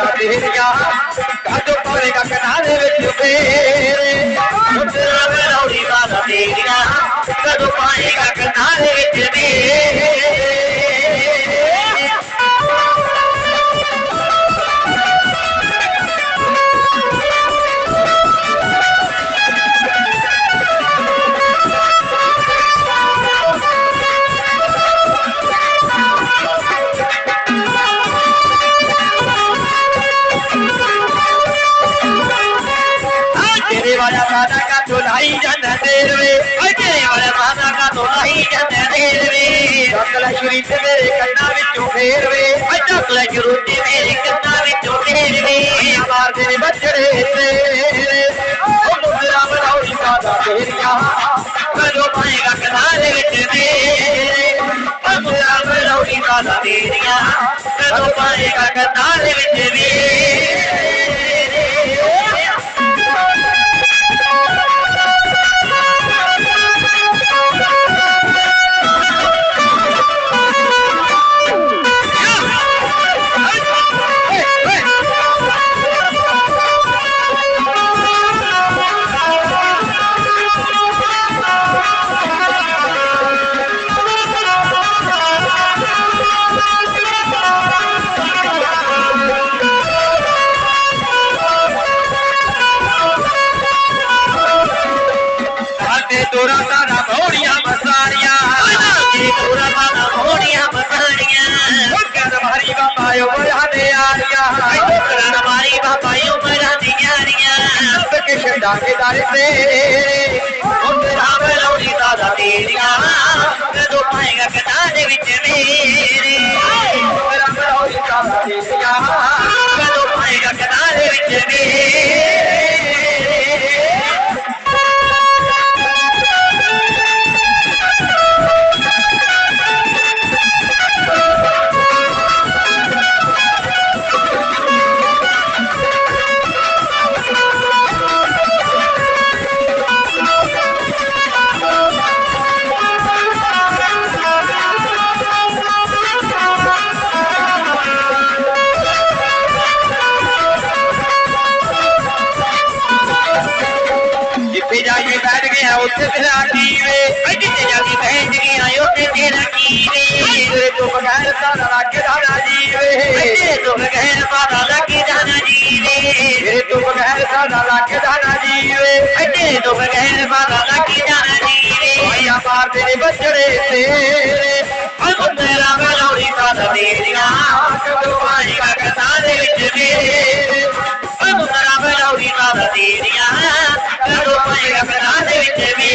का बेरिया काजो पावे का कनारे विच फेरे मुठरा लौड़ी माता का दुल्हाई जन देरवे अजे और माता का दुल्हाई जन देरवे डकला शरीफ मेरे कन्ना विचों फेरवे। डकला शरीफ मेरे कन्ना विचों फेरवे। मार तेरे बच्चरे तेरे ओ मुद्रा बनाओ सादा तेरिया करो पाएगा कनारे विच मेरे ओ मुद्रा बनाओ सादा तेरिया करो पाएगा कनारे विच मेरे डाके दारे पे। ओ मेरा बलौरी दादा तेरिया कदों पाएगा कदान विच मेरे। मेरा बलौरी दादा तेरिया कदों पाएगा कदान विच मेरे। जाइए बैठ गया उत्थे तेरा की बैठ के जाती बहन जी आयो ते तेरा कीवे तेरे तो बगैर तारा लागे जाना जीवे तेरे तो बगैर तारा लागे जाना जीवे तेरे तो बगैर तारा लागे जाना जीवे तेरे तो बगैर तारा लागे जाना जीवे आया मार तेरे बछड़े तेरे हम तेरा ਤੇਰੀਆਂ ਕਰੋ ਪਾਏ ਰਬਨਾ ਦੇ ਵਿੱਚ ਵੀ।